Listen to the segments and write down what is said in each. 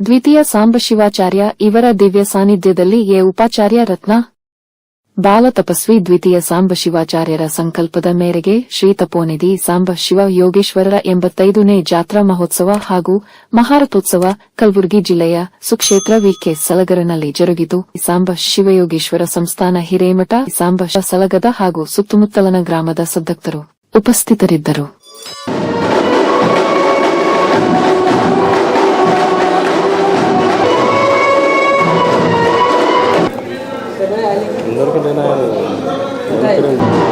ದ್ವಿತೀಯ ಸಾಂಬಶಿವಾಚಾರ್ಯ ಇವರ ದಿವ್ಯ ಸಾನ್ನಿಧ್ಯದಲ್ಲಿ ಎ ಉಪಾಚಾರ್ಯ ರತ್ನ. ಬಾಲ ತಪಸ್ವಿ ದ್ವಿತೀಯ ಸಾಂಬಶಿವಾಚಾರ್ಯರ ಸಂಕಲ್ಪದ ಮೇರೆಗೆ ಶ್ರೀ ತಪೋನಿಧಿ ಸಾಂಬ ಶಿವ ಯೋಗೇಶ್ವರರ ಎಂಬತ್ತೈದನೇ ಜಾತ್ರಾ ಮಹೋತ್ಸವ ಹಾಗೂ ಮಹಾರಥೋತ್ಸವ ಕಲಬುರಗಿ ಜಿಲ್ಲೆಯ ಸುಕ್ಷೇತ್ರ ವಿಕೆ ಸಲಗರನಲ್ಲಿ ಜರುಗಿತು. ಸಾಂಬ ಶಿವಯೋಗೇಶ್ವರ ಸಂಸ್ಥಾನ ಹಿರೇಮಠ ಸಾಂಬ ಸಲಗದ ಹಾಗೂ ಸುತ್ತಮುತ್ತಲನ ಗ್ರಾಮದ ಸದ್ದಕ್ತರು ಉಪಸ್ಥಿತರಿದ್ದರು. くれないの。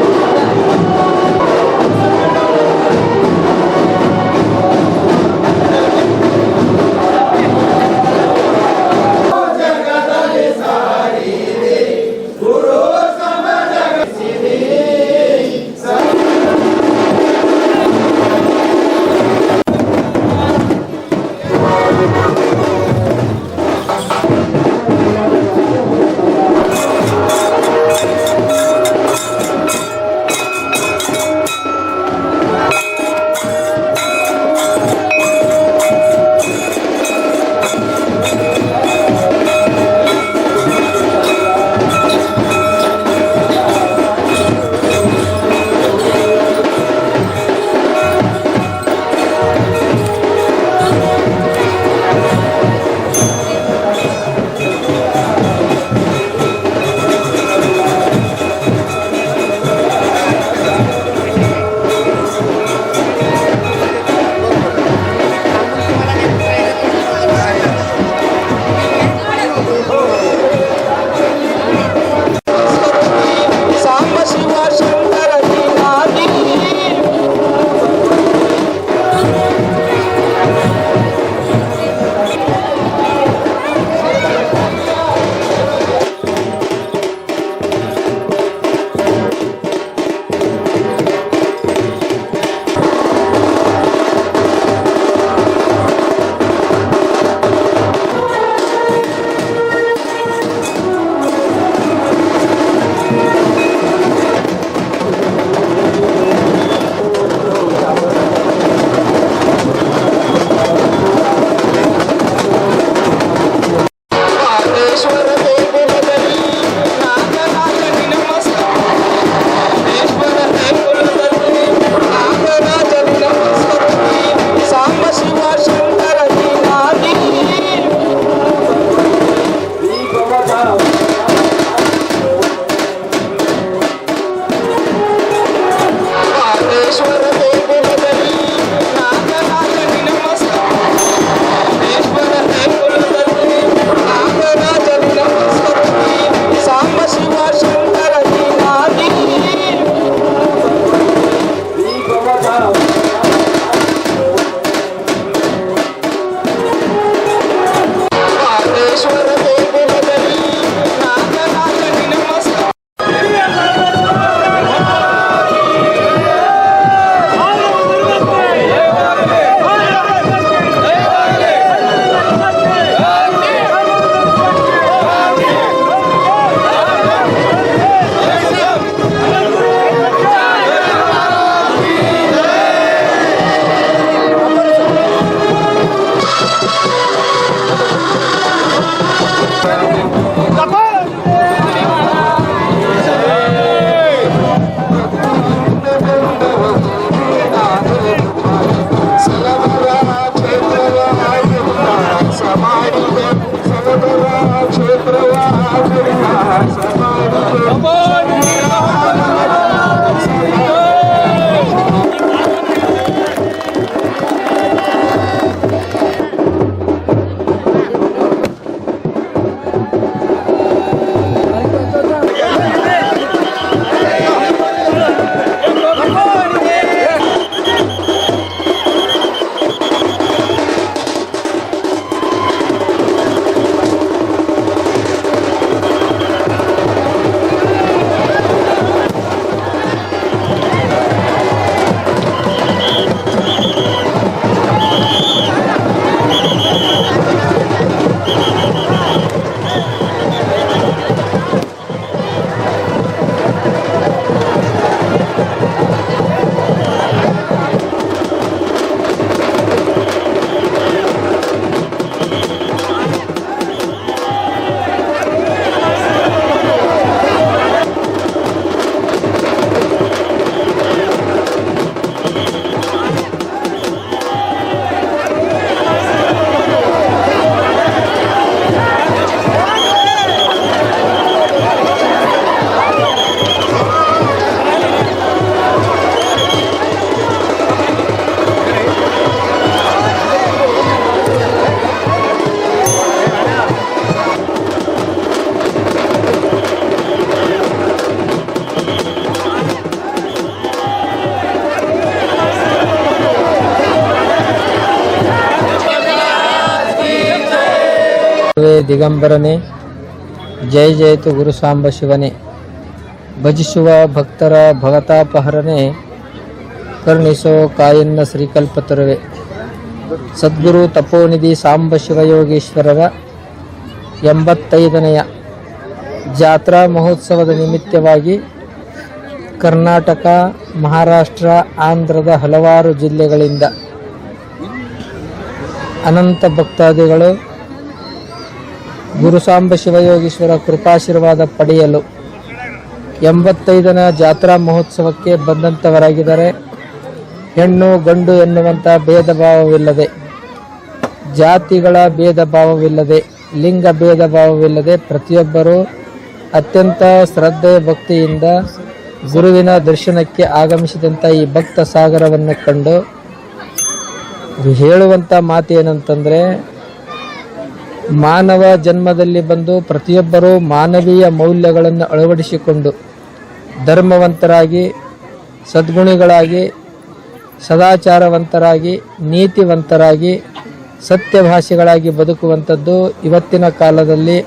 ಗುರುವೇ ದಿಗಂಬರನೇ ಜಯ ಜಯತು ಗುರು ಸಾಂಬ ಶಿವನೇ. ಭಜಿಸುವ ಭಕ್ತರ ಭಗತಾಪಹರನೇ ಕರುಣಿಸೋ ಕಾಯನ್ನ ಶ್ರೀಕಲ್ಪತರುವೆ. ಸದ್ಗುರು ತಪೋನಿಧಿ ಸಾಂಬ ಶಿವಯೋಗೀಶ್ವರರ ಎಂಬತ್ತೈದನೆಯ ಜಾತ್ರಾ ಮಹೋತ್ಸವದ ನಿಮಿತ್ತವಾಗಿ ಕರ್ನಾಟಕ, ಮಹಾರಾಷ್ಟ್ರ, ಆಂಧ್ರದ ಹಲವಾರು ಜಿಲ್ಲೆಗಳಿಂದ ಅನಂತ ಭಕ್ತಾದಿಗಳು ಗುರುಸಾಂಬ ಶಿವಯೋಗೀಶ್ವರ ಕೃಪಾಶೀರ್ವಾದ ಪಡೆಯಲು ಎಂಬತ್ತೈದನ ಜಾತ್ರಾ ಮಹೋತ್ಸವಕ್ಕೆ ಬಂದಂಥವರಾಗಿದ್ದಾರೆ. ಹೆಣ್ಣು, ಗಂಡು ಎನ್ನುವಂಥ ಭೇದ ಭಾವವಿಲ್ಲದೆ ಜಾತಿಗಳ ಭೇದ ಭಾವವಿಲ್ಲದೆ ಲಿಂಗ ಭೇದ ಭಾವವಿಲ್ಲದೆ ಪ್ರತಿಯೊಬ್ಬರೂ ಅತ್ಯಂತ ಶ್ರದ್ಧೆ ಭಕ್ತಿಯಿಂದ ಗುರುವಿನ ದರ್ಶನಕ್ಕೆ ಆಗಮಿಸಿದಂಥ ಈ ಭಕ್ತ ಸಾಗರವನ್ನು ಕಂಡು ಹೇಳುವಂಥ ಮಾತು ಏನಂತಂದರೆ ಮಾನವ ಜನ್ಮದಲ್ಲಿ ಬಂದು ಪ್ರತಿಯೊಬ್ಬರೂ ಮಾನವೀಯ ಮೌಲ್ಯಗಳನ್ನು ಅಳವಡಿಸಿಕೊಂಡು ಧರ್ಮವಂತರಾಗಿ, ಸದ್ಗುಣಿಗಳಾಗಿ, ಸದಾಚಾರವಂತರಾಗಿ, ನೀತಿವಂತರಾಗಿ, ಸತ್ಯಭಾಷಿಗಳಾಗಿ ಬದುಕುವಂಥದ್ದು ಇವತ್ತಿನ ಕಾಲದಲ್ಲಿ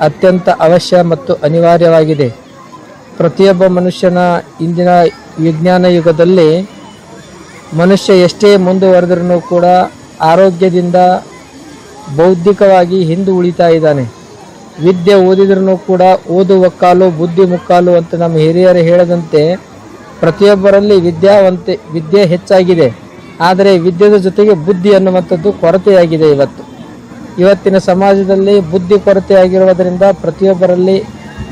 ಅತ್ಯಂತ ಅವಶ್ಯ ಮತ್ತು ಅನಿವಾರ್ಯವಾಗಿದೆ. ಪ್ರತಿಯೊಬ್ಬ ಮನುಷ್ಯನ ಇಂದಿನ ವಿಜ್ಞಾನ ಯುಗದಲ್ಲಿ ಮನುಷ್ಯ ಎಷ್ಟೇ ಮುಂದುವರೆದ್ರೂ ಕೂಡ ಆರೋಗ್ಯದಿಂದ ಬೌದ್ಧಿಕವಾಗಿ ಹಿಂದೆ ಉಳಿತಾ ಇದ್ದಾನೆ. ವಿದ್ಯೆ ಓದಿದ್ರೂ ಕೂಡ ಓದು ಒಕ್ಕಾಲು ಬುದ್ಧಿ ಮುಕ್ಕಾಲು ಅಂತ ನಮ್ಮ ಹಿರಿಯರು ಹೇಳದಂತೆ ಪ್ರತಿಯೊಬ್ಬರಲ್ಲಿ ವಿದ್ಯಾವಂತೆ, ವಿದ್ಯೆ ಹೆಚ್ಚಾಗಿದೆ. ಆದರೆ ವಿದ್ಯೆದ ಜೊತೆಗೆ ಬುದ್ಧಿ ಅನ್ನುವಂಥದ್ದು ಕೊರತೆಯಾಗಿದೆ ಇವತ್ತು. ಇವತ್ತಿನ ಸಮಾಜದಲ್ಲಿ ಬುದ್ಧಿ ಕೊರತೆಯಾಗಿರುವುದರಿಂದ ಪ್ರತಿಯೊಬ್ಬರಲ್ಲಿ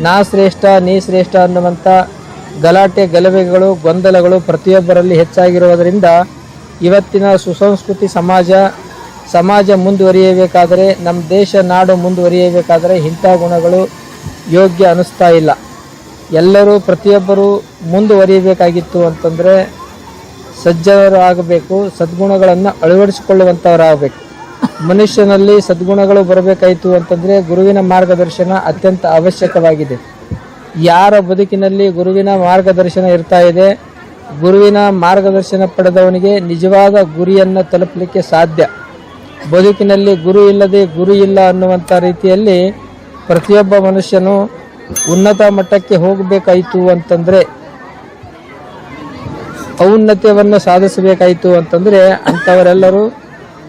ನಾ ಶ್ರೇಷ್ಠ, ನೀ ಶ್ರೇಷ್ಠ ಅನ್ನುವಂಥ ಗಲಾಟೆ, ಗಲಭೆಗಳು, ಗೊಂದಲಗಳು ಪ್ರತಿಯೊಬ್ಬರಲ್ಲಿ ಹೆಚ್ಚಾಗಿರುವುದರಿಂದ ಇವತ್ತಿನ ಸುಸಂಸ್ಕೃತಿ ಸಮಾಜ ಸಮಾಜ ಮುಂದುವರಿಯಬೇಕಾದರೆ ನಮ್ಮ ದೇಶ ನಾಡು ಮುಂದುವರಿಯಬೇಕಾದರೆ ಇಂಥ ಗುಣಗಳು ಯೋಗ್ಯ ಅನ್ನಿಸ್ತಾ ಇಲ್ಲ. ಎಲ್ಲರೂ ಪ್ರತಿಯೊಬ್ಬರು ಮುಂದುವರಿಯಬೇಕಾಗಿತ್ತು ಅಂತಂದರೆ ಸಜ್ಜನರು ಆಗಬೇಕು, ಸದ್ಗುಣಗಳನ್ನು ಅಳವಡಿಸಿಕೊಳ್ಳುವಂಥವರಾಗಬೇಕು ಮನುಷ್ಯನಲ್ಲಿ ಸದ್ಗುಣಗಳು ಬರಬೇಕಾಯಿತು ಅಂತಂದರೆ ಗುರುವಿನ ಮಾರ್ಗದರ್ಶನ ಅತ್ಯಂತ ಅವಶ್ಯಕವಾಗಿದೆ. ಯಾರ ಬದುಕಿನಲ್ಲಿ ಗುರುವಿನ ಮಾರ್ಗದರ್ಶನ ಇರ್ತಾ ಇದೆ, ಗುರುವಿನ ಮಾರ್ಗದರ್ಶನ ಪಡೆದವನಿಗೆ ನಿಜವಾದ ಗುರಿಯನ್ನು ತಲುಪಲಿಕ್ಕೆ ಸಾಧ್ಯ. ಬದುಕಿನಲ್ಲಿ ಗುರು ಇಲ್ಲದೆ ಗುರು ಇಲ್ಲ ಅನ್ನುವಂಥ ರೀತಿಯಲ್ಲಿ ಪ್ರತಿಯೊಬ್ಬ ಮನುಷ್ಯನು ಉನ್ನತ ಮಟ್ಟಕ್ಕೆ ಹೋಗಬೇಕಾಯಿತು ಅಂತಂದರೆ, ಔನ್ನತ್ಯವನ್ನು ಸಾಧಿಸಬೇಕಾಯಿತು ಅಂತಂದರೆ ಅಂಥವರೆಲ್ಲರೂ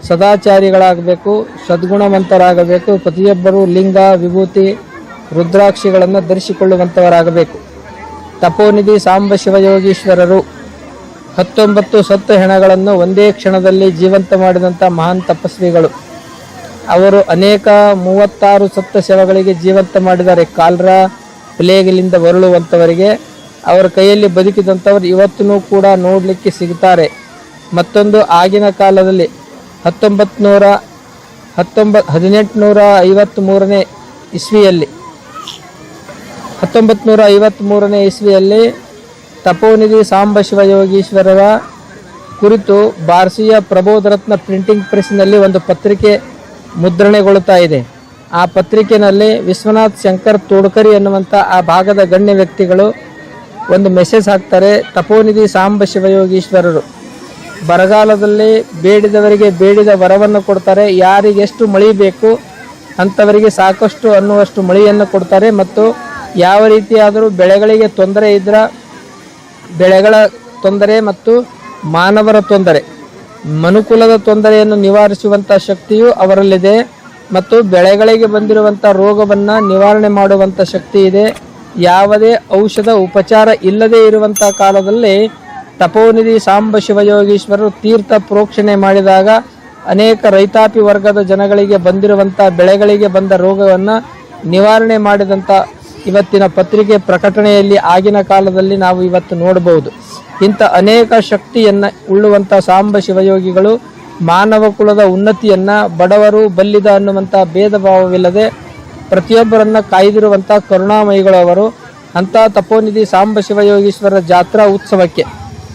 ಸದಾಚಾರಿಗಳಾಗಬೇಕು, ಸದ್ಗುಣವಂತರಾಗಬೇಕು, ಪ್ರತಿಯೊಬ್ಬರೂ ಲಿಂಗ, ವಿಭೂತಿ, ರುದ್ರಾಕ್ಷಿಗಳನ್ನು ಧರಿಸಿಕೊಳ್ಳುವಂಥವರಾಗಬೇಕು ತಪೋನಿಧಿ ಸಾಂಬ ಶಿವಯೋಗೀಶ್ವರರು ಹತ್ತೊಂಬತ್ತು ಸತ್ತು ಹೆಣಗಳನ್ನು ಒಂದೇ ಕ್ಷಣದಲ್ಲಿ ಜೀವಂತ ಮಾಡಿದಂಥ ಮಹಾನ್ ತಪಸ್ವಿಗಳು. ಅವರು ಅನೇಕ ಮೂವತ್ತಾರು ಸತ್ತ ಶವಗಳಿಗೆ ಜೀವಂತ ಮಾಡಿದ್ದಾರೆ. ಕಾಲ್ರ ಪ್ಲೇಗಿಲಿಂದ ಹೊರಳುವಂಥವರಿಗೆ ಅವರ ಕೈಯಲ್ಲಿ ಬದುಕಿದಂಥವ್ರು ಇವತ್ತೂ ಕೂಡ ನೋಡಲಿಕ್ಕೆ ಸಿಗ್ತಾರೆ. ಮತ್ತೊಂದು ಆಗಿನ ಕಾಲದಲ್ಲಿ ಹತ್ತೊಂಬತ್ತು ನೂರ ಹತ್ತೊಂಬ ಹದಿನೆಂಟುನೂರ ಐವತ್ತ್ಮೂರನೇ ಇಸ್ವಿಯಲ್ಲಿ ಹತ್ತೊಂಬತ್ತು ನೂರ ಐವತ್ತ್ಮೂರನೇ ಇಸ್ವಿಯಲ್ಲಿ ತಪೋನಿಧಿ ಸಾಂಬ ಶಿವಯೋಗೀಶ್ವರರ ಕುರಿತು ಭಾರತೀಯ ಪ್ರಬೋಧರತ್ನ ಪ್ರಿಂಟಿಂಗ್ ಪ್ರೆಸ್ನಲ್ಲಿ ಒಂದು ಪತ್ರಿಕೆ ಮುದ್ರಣೆಗೊಳ್ಳುತ್ತಾ ಇದೆ. ಆ ಪತ್ರಿಕೆಯಲ್ಲಿ ವಿಶ್ವನಾಥ್ ಶಂಕರ್ ತೋಡ್ಕರಿ ಎನ್ನುವಂಥ ಆ ಭಾಗದ ಗಣ್ಯ ವ್ಯಕ್ತಿಗಳು ಒಂದು ಮೆಸೇಜ್ ಹಾಕ್ತಾರೆ, ತಪೋನಿಧಿ ಸಾಂಬ ಶಿವಯೋಗೀಶ್ವರರು ಬರಗಾಲದಲ್ಲಿ ಬೇಡಿದವರಿಗೆ ಬೇಡಿದ ವರವನ್ನು ಕೊಡ್ತಾರೆ, ಯಾರಿಗೆಷ್ಟು ಮಳೆ ಬೇಕು ಅಂಥವರಿಗೆ ಸಾಕಷ್ಟು ಅನ್ನುವಷ್ಟು ಮಳೆಯನ್ನು ಕೊಡ್ತಾರೆ ಮತ್ತು ಯಾವ ರೀತಿಯಾದರೂ ಬೆಳೆಗಳಿಗೆ ತೊಂದರೆ ಇದ್ರ ಬೆಳೆಗಳ ತೊಂದರೆ ಮತ್ತು ಮಾನವರ ತೊಂದರೆ, ಮನುಕುಲದ ತೊಂದರೆಯನ್ನು ನಿವಾರಿಸುವಂಥ ಶಕ್ತಿಯು ಅವರಲ್ಲಿದೆ ಮತ್ತು ಬೆಳೆಗಳಿಗೆ ಬಂದಿರುವಂಥ ರೋಗವನ್ನು ನಿವಾರಣೆ ಮಾಡುವಂಥ ಶಕ್ತಿ ಇದೆ. ಯಾವುದೇ ಔಷಧ ಉಪಚಾರ ಇಲ್ಲದೇ ಇರುವಂಥ ಕಾಲದಲ್ಲಿ ತಪೋನಿಧಿ ಸಾಂಬ ಶಿವಯೋಗೀಶ್ವರರು ತೀರ್ಥ ಪ್ರೋಕ್ಷಣೆ ಮಾಡಿದಾಗ ಅನೇಕ ರೈತಾಪಿ ವರ್ಗದ ಜನಗಳಿಗೆ ಬಂದಿರುವಂಥ ಬೆಳೆಗಳಿಗೆ ಬಂದ ರೋಗವನ್ನು ನಿವಾರಣೆ ಮಾಡಿದಂಥ ಇವತ್ತಿನ ಪತ್ರಿಕೆ ಪ್ರಕಟಣೆಯಲ್ಲಿ ಆಗಿನ ಕಾಲದಲ್ಲಿ ನಾವು ಇವತ್ತು ನೋಡಬಹುದು. ಇಂಥ ಅನೇಕ ಶಕ್ತಿಯನ್ನು ಉಳ್ಳುವಂಥ ಸಾಂಬ ಶಿವಯೋಗಿಗಳು ಮಾನವ ಕುಲದ ಉನ್ನತಿಯನ್ನು ಬಡವರು ಬಲ್ಲಿದ ಅನ್ನುವಂಥ ಭೇದ ಭಾವವಿಲ್ಲದೆ ಪ್ರತಿಯೊಬ್ಬರನ್ನ ಕಾಯ್ದಿರುವಂಥ ಕರುಣಾಮಯಿಗಳವರು ಅಂಥ ತಪೋನಿಧಿ ಸಾಂಬ ಶಿವಯೋಗೀಶ್ವರ ಜಾತ್ರಾ ಉತ್ಸವಕ್ಕೆ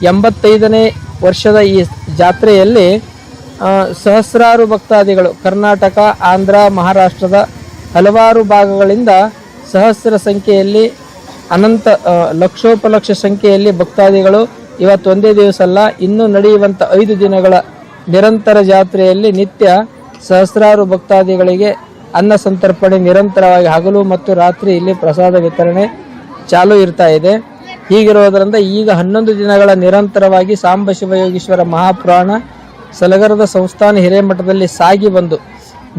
ಎಂಬತ್ತೈದನೇ ವರ್ಷದ ಈ ಜಾತ್ರೆಯಲ್ಲಿ ಸಹಸ್ರಾರು ಭಕ್ತಾದಿಗಳು ಕರ್ನಾಟಕ, ಆಂಧ್ರ, ಮಹಾರಾಷ್ಟ್ರದ ಹಲವಾರು ಭಾಗಗಳಿಂದ ಸಹಸ್ರ ಸಂಖ್ಯೆಯಲ್ಲಿ ಅನಂತ ಲಕ್ಷೋಪಲಕ್ಷ ಸಂಖ್ಯೆಯಲ್ಲಿ ಭಕ್ತಾದಿಗಳು ಇವತ್ತು ಒಂದೇ ದಿವಸ ಅಲ್ಲ, ಇನ್ನೂ ನಡೆಯುವಂಥ ಐದು ದಿನಗಳ ನಿರಂತರ ಜಾತ್ರೆಯಲ್ಲಿ ನಿತ್ಯ ಸಹಸ್ರಾರು ಭಕ್ತಾದಿಗಳಿಗೆ ಅನ್ನ ಸಂತರ್ಪಣೆ ನಿರಂತರವಾಗಿ ಹಗಲು ಮತ್ತು ರಾತ್ರಿ ಇಲ್ಲಿ ಪ್ರಸಾದ ವಿತರಣೆ ಚಾಲು ಇರ್ತಾ ಇದೆ. ಹೀಗಿರುವುದರಿಂದ ಈಗ ಹನ್ನೊಂದು ದಿನಗಳ ನಿರಂತರವಾಗಿ ಸಾಂಬ ಶಿವಯೋಗೀಶ್ವರ ಮಹಾಪುರಾಣ ಸಲಗರದ ಸಂಸ್ಥಾನ ಹಿರೇಮಠದಲ್ಲಿ ಸಾಗಿ ಬಂದು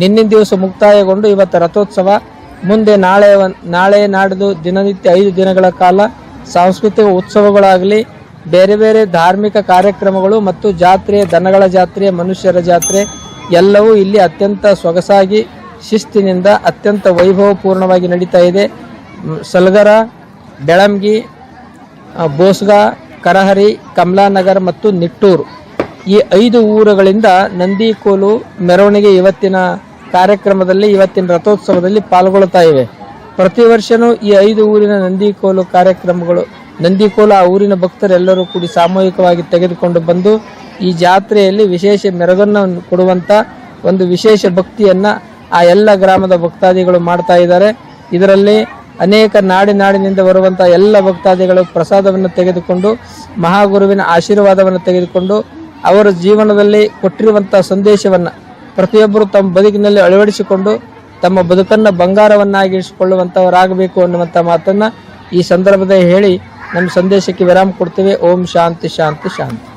ನಿನ್ನೆ ದಿವಸ ಮುಕ್ತಾಯಗೊಂಡು ಇವತ್ತು ರಥೋತ್ಸವ ಮುಂದೆ ನಾಳೆ ನಾಳೆ ನಾಡಿದು ದಿನನಿತ್ಯ ಐದು ದಿನಗಳ ಕಾಲ ಸಾಂಸ್ಕೃತಿಕ ಉತ್ಸವಗಳಾಗಲಿ, ಬೇರೆ ಬೇರೆ ಧಾರ್ಮಿಕ ಕಾರ್ಯಕ್ರಮಗಳು ಮತ್ತು ಜಾತ್ರೆ, ದನಗಳ ಜಾತ್ರೆ, ಮನುಷ್ಯರ ಜಾತ್ರೆ, ಎಲ್ಲವೂ ಇಲ್ಲಿ ಅತ್ಯಂತ ಸೊಗಸಾಗಿ, ಶಿಸ್ತಿನಿಂದ ಅತ್ಯಂತ ವೈಭವಪೂರ್ಣವಾಗಿ ನಡೀತಾ ಇದೆ. ಸಲ್ಗರ, ಬೆಳಂಗಿ ಬೋಸ್ಗಾ, ಕರಹರಿ, ಕಮಲಾನಗರ್ ಮತ್ತು ನಿಟ್ಟೂರು. ಈ ಐದು ಊರುಗಳಿಂದ ನಂದಿಕೋಲು, ಮೆರವಣಿಗೆ ಇವತ್ತಿನ ಕಾರ್ಯಕ್ರಮದಲ್ಲಿ ಇವತ್ತಿನ ರಥೋತ್ಸವದಲ್ಲಿ ಪಾಲ್ಗೊಳ್ತಾ ಇವೆ. ಪ್ರತಿ ವರ್ಷನೂ ಈ ಐದು ಊರಿನ ನಂದಿಕೋಲು ಕಾರ್ಯಕ್ರಮಗಳು, ನಂದಿಕೋಲು ಆ ಊರಿನ ಭಕ್ತರೆಲ್ಲರೂ ಕೂಡಿ ಸಾಮೂಹಿಕವಾಗಿ ತೆಗೆದುಕೊಂಡು ಬಂದು ಈ ಜಾತ್ರೆಯಲ್ಲಿ ವಿಶೇಷ ಮೆರಗನ್ನು ಕೊಡುವಂತ ಒಂದು ವಿಶೇಷ ಭಕ್ತಿಯನ್ನ ಆ ಎಲ್ಲ ಗ್ರಾಮದ ಭಕ್ತಾದಿಗಳು ಮಾಡ್ತಾ ಇದ್ದಾರೆ. ಇದರಲ್ಲಿ ಅನೇಕ ನಾಡಿ ನಾಡಿನಿಂದ ಬರುವಂತಹ ಎಲ್ಲ ಭಕ್ತಾದಿಗಳು ಪ್ರಸಾದವನ್ನು ತೆಗೆದುಕೊಂಡು, ಮಹಾಗುರುವಿನ ಆಶೀರ್ವಾದವನ್ನು ತೆಗೆದುಕೊಂಡು, ಅವರ ಜೀವನದಲ್ಲಿ ಕೊಟ್ಟಿರುವಂತಹ ಸಂದೇಶವನ್ನ ಪ್ರತಿಯೊಬ್ಬರು ತಮ್ಮ ಬದುಕಿನಲ್ಲಿ ಅಳವಡಿಸಿಕೊಂಡು ತಮ್ಮ ಬದುಕನ್ನು ಬಂಗಾರವನ್ನಾಗಿರಿಸಿಕೊಳ್ಳುವಂಥವರಾಗಬೇಕು ಅನ್ನುವಂಥ ಮಾತನ್ನು ಈ ಸಂದರ್ಭದಲ್ಲಿ ಹೇಳಿ ನಮ್ಮ ಸಂದೇಶಕ್ಕೆ ವಿರಾಮ ಕೊಡ್ತೇವೆ. ಓಂ ಶಾಂತಿ ಶಾಂತಿ ಶಾಂತಿ.